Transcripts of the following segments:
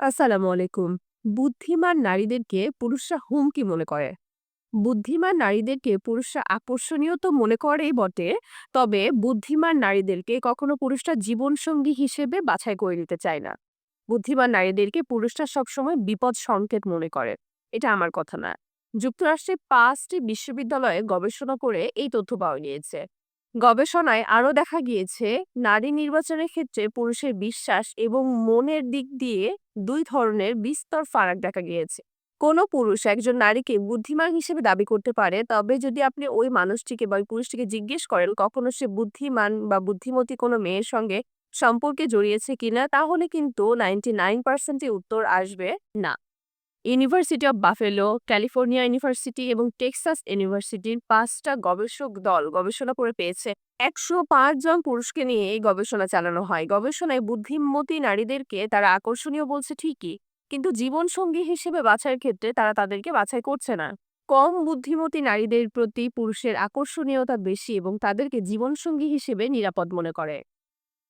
আসসালামু আলাইকুম। বুদ্ধিমান নারীদেরকে পুরুষরা হুমকি মনে করে। বুদ্ধিমান নারীদেরকে পুরুষরা আকর্ষণীয় তো মনে করেই বটে, তবে বুদ্ধিমান নারীদেরকে কখনো পুরুষরা জীবনসঙ্গী হিসেবে বাছাই করে নিতে চায় না। বুদ্ধিমান নারীদেরকে পুরুষরা সবসময় বিপদ সংকেত মনে করে। এটা আমার কথা না। যুক্তরাষ্ট্রের পাঁচটি বিশ্ববিদ্যালয়ে গবেষণা করে এই তথ্য পাওয়া গিয়েছে। গবেষণায় আরও দেখা গিয়েছে, নারী নির্বাচনের ক্ষেত্রে পুরুষের বিশ্বাস এবং মনের দিক দিয়ে দুই ধরনের বিস্তর ফারাক দেখা গিয়েছে। কোনো পুরুষ একজন নারীকে বুদ্ধিমান হিসেবে দাবি করতে পারে, তবে যদি আপনি ওই মানুষটিকে বা ওই পুরুষটিকে জিজ্ঞেস করেন কখনো সে বুদ্ধিমান বা বুদ্ধিমতী কোনো মেয়ের সঙ্গে সম্পর্কে জড়িয়েছে কিনা, তাহলে কিন্তু নাইনটি নাইন পার্সেন্টই উত্তর আসবে না। University of Buffalo California university এবং টেক্সাস ইউনিভার্সিটির পাঁচটা গবেষক দল গবেষণা করে পেয়েছে। একশো পাঁচ জন পুরুষকে নিয়ে এই গবেষণা চালানো হয়। গবেষণায় বুদ্ধিমতী নারীদেরকে তারা আকর্ষণীয় বলছে ঠিকই, কিন্তু জীবনসঙ্গী হিসেবে বাছাইয়ের ক্ষেত্রে তারা তাদেরকে বাছাই করছে না। কম বুদ্ধিমতী নারীদের প্রতি পুরুষের আকর্ষণীয়তা বেশি এবং তাদেরকে জীবনসঙ্গী হিসেবে নিরাপদ মনে করে।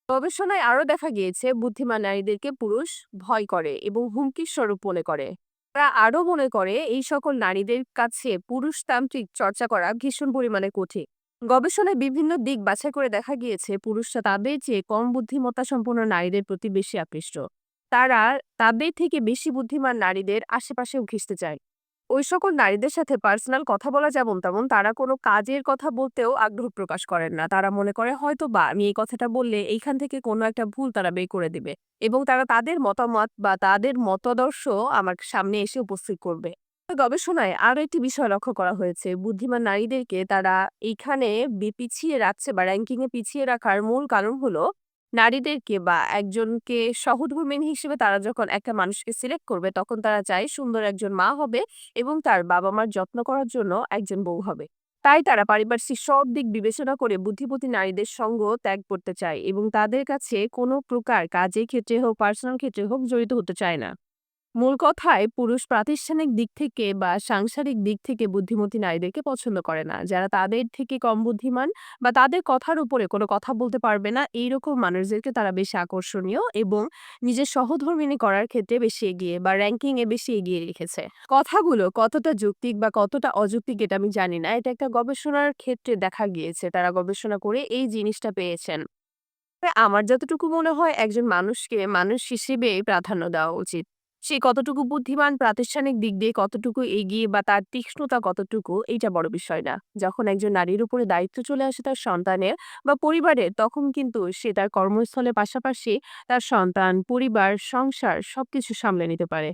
গবেষণায় আরও দেখা গিয়েছে, বুদ্ধিমান নারীদেরকে পুরুষ ভয় করে এবং হুমকির স্বরূপ মনে করে। তারা আরও মনে করে, এই সকল নারীদের কাছে পুরুষতান্ত্রিক চর্চা করা ভীষণ পরিমাণে কঠিন। গবেষণায় বিভিন্ন দিক বাছাই করে দেখা গিয়েছে, পুরুষরা তাদের চেয়ে কম বুদ্ধিমত্তা সম্পন্ন নারীদের প্রতি বেশি আকৃষ্ট। তারা তাদের থেকে বেশি বুদ্ধিমান নারীদের আশেপাশেও ঘিসতে চায়। ওই সকল নারীদের সাথে পার্সোনাল কথা বলা যেমন তেমন, তারা কোনো কাজের কথা বলতেও আগ্রহ প্রকাশ করেন না। তারা মনে করে হয়তো বা আমি এই কথাটা বললে এইখান থেকে কোনো একটা ভুল তারা বের করে দিবে। এবং তারা তাদের মতামত বা তাদের মতাদর্শ আমার সামনে এসে উপস্থিত করবে। গবেষণায় আরও একটি বিষয় লক্ষ্য করা হয়েছে। বুদ্ধিমান নারীদেরকে তারা এইখানে পিছিয়ে রাখছে বা র্যাঙ্কিং এ পিছিয়ে রাখার মূল কারণ হলো নারীদেরকে বা একজনকে সহধর্মিণী হিসেবে তারা যখন একটা মানুষকে সিলেক্ট করবে, তখন তারা চায় সুন্দর একজন মা হবে এবং তার বাবা মার যত্ন করার জন্য একজন বউ হবে। তাই তারা পারিপার্শ্বিক সব দিক বিবেচনা করে বুদ্ধিপতি নারীদের সঙ্গ ত্যাগ করতে চায় এবং তাদের কাছে কোনো প্রকার কাজের ক্ষেত্রে হোক পার্সোনাল ক্ষেত্রে হোক জড়িত হতে চায় না। মূল কথায় পুরুষ প্রাতিষ্ঠানিক দিক থেকে বা সাংসারিক দিক থেকে বুদ্ধিমতী নারীদেরকে পছন্দ করে না। যারা তাদের থেকে কম বুদ্ধিমান বা তাদের কথার উপরে কোনো কথা বলতে পারবে না, এইরকম মানুষদেরকে তারা বেশি আকর্ষণীয় এবং নিজের সহধর্মিণী করার ক্ষেত্রে বেশি এগিয়ে বা র্যাঙ্কিং এ বেশি এগিয়ে রেখেছে। কথাগুলো কতটা যৌক্তিক বা কতটা অযৌক্তিক এটা আমি জানি না। এটা একটা গবেষণার ক্ষেত্রে দেখা গিয়েছে, তারা গবেষণা করে এই জিনিসটা পেয়েছেন। আমার যতটুকু মনে হয় একজন মানুষকে মানুষ হিসেবেই প্রাধান্য দেওয়া উচিত। সে কতটুকু বুদ্ধিমান, প্রাতিষ্ঠানিক দিক দিয়ে কতটুকু এগিয়ে বা তার তীক্ষ্ণতা কতটুকু, এইটা বড় বিষয় না। যখন একজন নারীর উপরে দায়িত্ব চলে আসে তার সন্তানের বা পরিবারের, তখন কিন্তু সে তার কর্মস্থলের পাশাপাশি তার সন্তান, পরিবার, সংসার সবকিছু সামলে নিতে পারে।